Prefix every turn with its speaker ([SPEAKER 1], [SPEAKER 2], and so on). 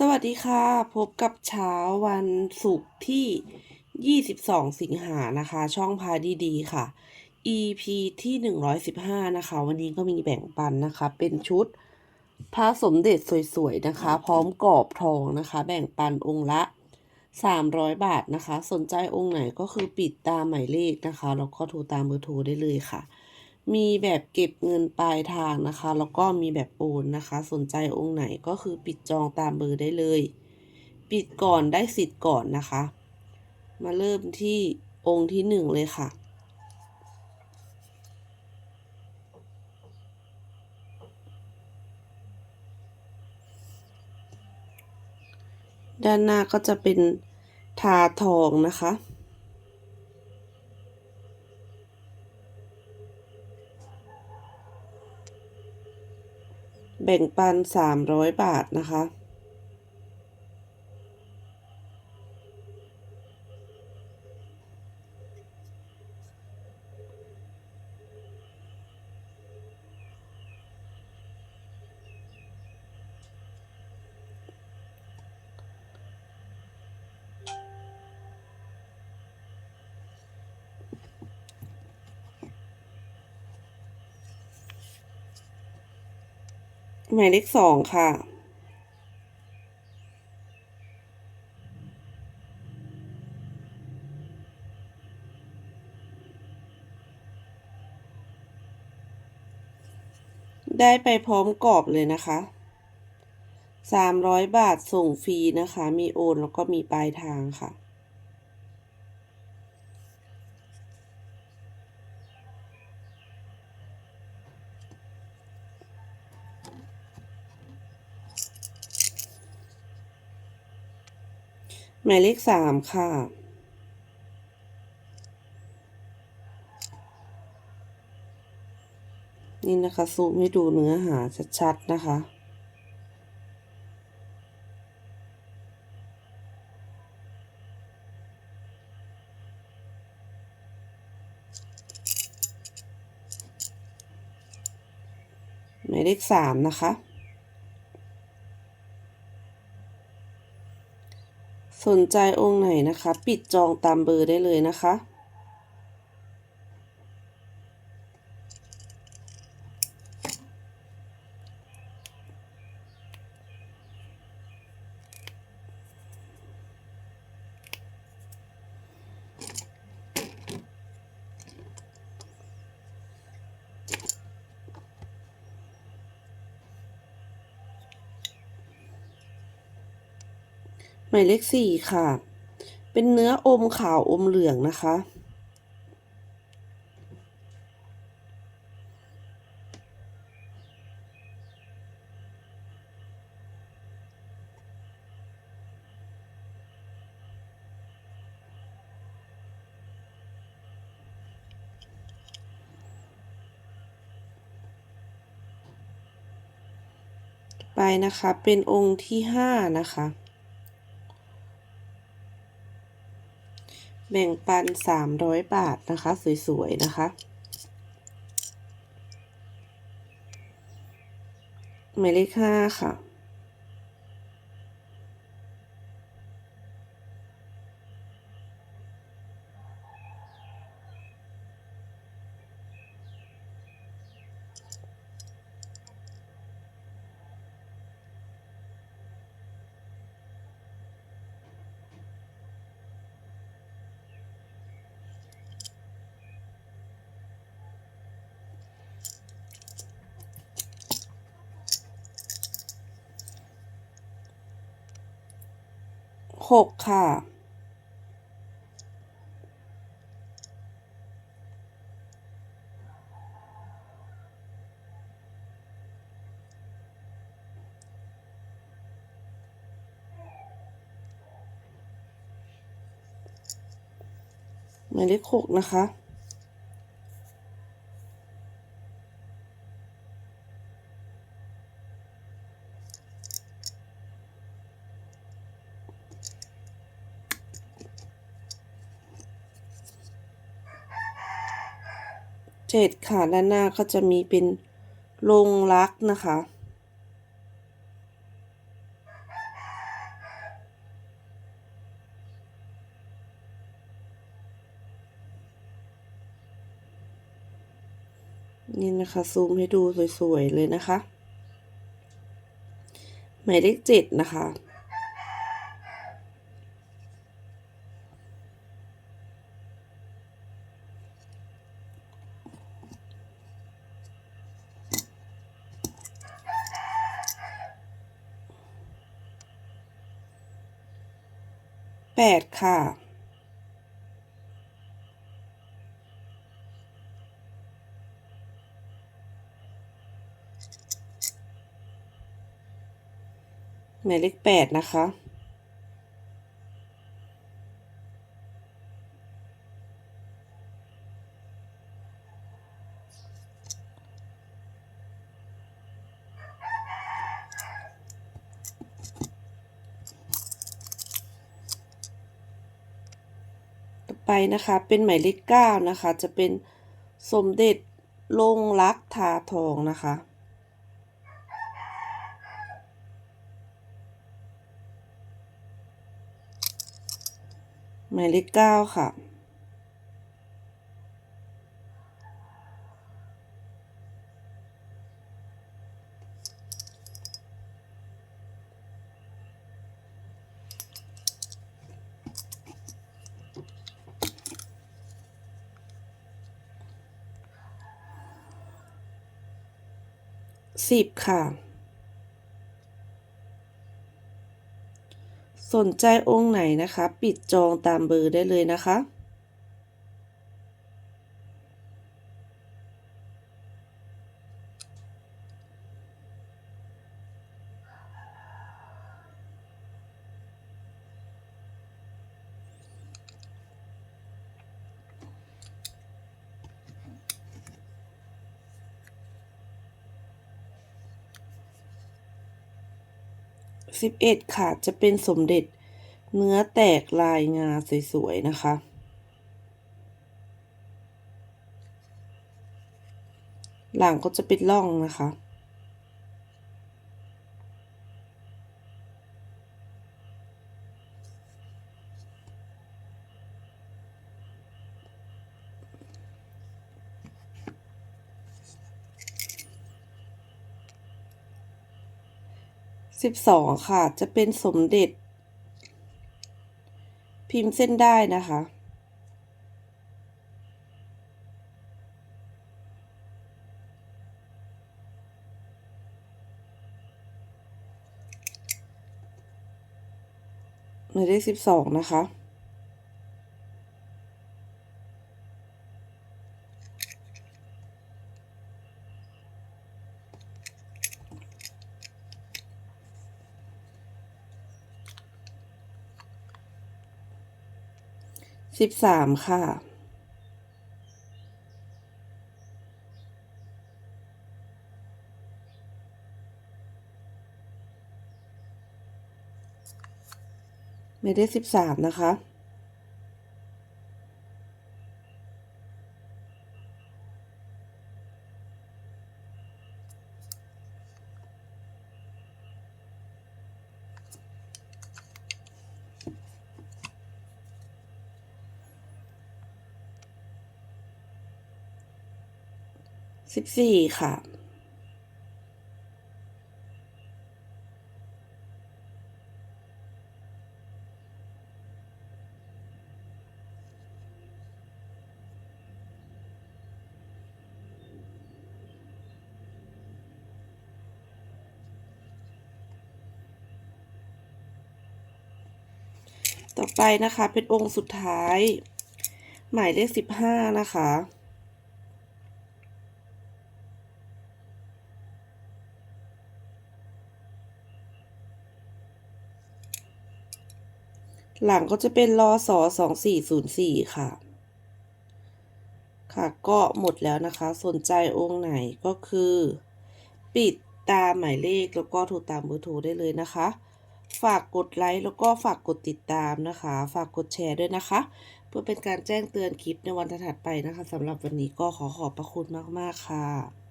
[SPEAKER 1] สวัสดีค่ะ พบกับเช้าวันศุกร์ที่ 22 สิงหานะคะ ช่องพาดีดีค่ะ EP ที่ 115 นะคะ วันนี้ก็มีแบ่งปันนะคะ เป็นชุดพระสมเด็จสวยๆนะคะ พร้อมกรอบทองนะคะ แบ่งปันองค์ละ 300 บาทนะคะ สนใจองค์ไหนก็คือปิดตามหมายเลขนะคะ แล้วก็โทรตามเบอร์โทรได้เลยค่ะ มีแบบเก็บเงินปลายทางนะคะ แล้วก็มีแบบโอนนะคะ สนใจองค์ไหนก็คือปิดจองตามเบอร์ได้เลย ปิดก่อนได้สิทธิ์ก่อนนะคะ มาเริ่มที่องค์ที่หนึ่งเลยค่ะ ด้านหน้าก็จะเป็นทาทองนะคะ แบ่งปัน 300 บาทนะคะ หมายเลขสองค่ะ ได้ไปพร้อมกรอบเลยนะคะสามร้อยบาทส่งฟรีนะคะ มีโอนแล้วก็มีปลายทางค่ะ หมายเลขสามค่ะ นี่นะคะซูมให้ดูเนื้อหาชัดๆนะคะหมายเลขสามนะคะ สนใจองค์ไหนนะคะ ปิดจองตามเบอร์ได้เลยนะคะ มายเลขสี่ค่ะ เป็นเนื้ออมขาวอมเหลืองนะคะ ไปนะคะ เป็นองค์ที่ห้านะคะ แบ่งปันสามร้อยบาทนะคะ สวยๆ นะคะ หมายเลขห้าค่ะ หกค่ะ หมายเลขหกนะคะ เจ็ดค่ะด้านหน้าก็จะมีเป็นลงรักนะคะ นี่นะคะ ซูมให้ดูสวย ๆ เลยนะคะ หมายเลขเจ็ดนะคะ แปดค่ะ หมายเลขแปดนะคะ ไปนะคะ เป็นหมายเลขเก้านะคะ จะเป็นสมเด็จลงรักทาทองนะคะ หมายเลขเก้าค่ะ สิบค่ะ สนใจองค์ไหนนะคะ ปิดจองตามเบอร์ได้เลยนะคะ สิบเอ็ดค่ะ จะเป็นสมเด็จเนื้อแตกลายงาสวยๆ นะคะ หลังก็จะเป็นร่องนะคะ สิบสองค่ะ จะเป็นสมเด็จ พิมพ์เส้นได้นะคะ หมายเลขสิบสองนะคะ สิบสามค่ะ ไม่ได้สิบสามนะคะ สิบสี่ค่ะ ต่อไปนะคะ เป็นองค์สุดท้าย หมายเลขสิบห้านะคะ หลังก็จะเป็นรอสอสองสี่ศูนย์สี่ค่ะ ค่ะก็หมดแล้วนะคะ สนใจองค์ไหนก็คือ ปิดตามหมายเลขแล้วก็โทรตามเบอร์โทรได้เลยนะคะ ฝากกดไลค์แล้วก็ฝากกดติดตามนะคะ ฝากกดแชร์ด้วยนะคะ เพื่อเป็นการแจ้งเตือนคลิปในวันถัดไปนะคะสำหรับวันนี้ก็ขอขอบพระคุณมากๆค่ะ